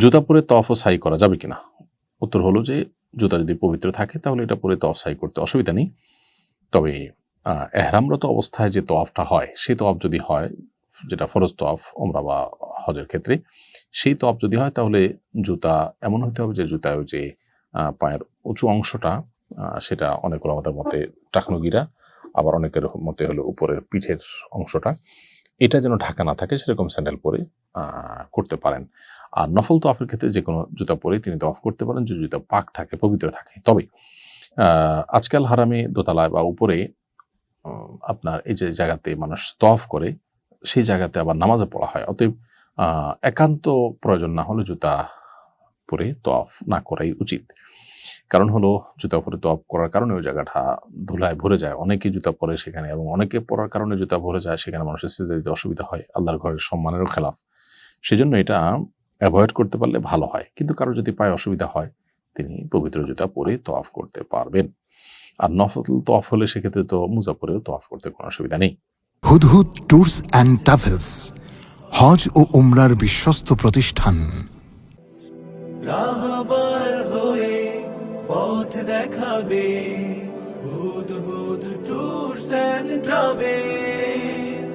জুতা পরে তফ সাই করা যাবে কিনা? উত্তর হলো যে, জুতা যদি পবিত্র থাকে, তাহলে এটা পরে তফ সাই করতে অসুবিধা নেই। তবে এহরামরত অবস্থায় যে তফটা হয় সেই তফ যদি হয়, যেটা ফরজ তোয়াফ ওমরা বা হজের ক্ষেত্রে, সেই তফ যদি হয়, তাহলে জুতা এমন হতে হবে যে, জুতায় যে পায়ের উঁচু অংশটা সেটা অনেক আমাদের মতে টাকনুগিরা, আবার অনেকের মতে হলো উপরের পিঠের অংশটা, এটা যেন ঢাকা না থাকে, সেরকম স্যান্ডেল পরে করতে পারেন। আর নফল তোয়াফের ক্ষেত্রে যে কোনো জুতা পরে তিনি তোয়াফ করতে পারেন যে জুতা পাক থাকে, পবিত্র থাকে। তবে আজকাল হারামে দোতলায় বা উপরে আপনার এই যে জায়গাতে মানুষ তফ করে, সেই জায়গাতে আবার নামাজে পড়া হয়। অতএব একান্ত প্রয়োজন না হলে জুতা পরে তফ না করাই উচিত। কারণ হলো, জুতা পরে তফ করার কারণে ওই জায়গাটা ধুলায় ভরে যায়। অনেকে জুতা পরে সেখানে এবং অনেকে পরার কারণে জুতা ভরে যায়, সেখানে মানুষের সিজা দিতে অসুবিধা হয়। আল্লাহর ঘরের সম্মানেরও খেলাফ। সেজন্য এটা অ্যাভয়েড করতে পারলে ভালো হয়। কিন্তু কারও যদি পায়ে অসুবিধা হয় তিনি পবিত্র জুতা পরে তোয়াফ করতে পারবেন। আর নফল তোয়াফ হলে সেক্ষেত্রে তো মুজা পরেও তোয়াফ করতে কোনো অসুবিধা নেই। হুদহুদ ট্যুরস অ্যান্ড ট্রাভেলস হজ ও উমরার বিশ্বস্ত প্রতিষ্ঠান। রাহবার হয়ে পথ দেখাবে। Hud Hud tours and travel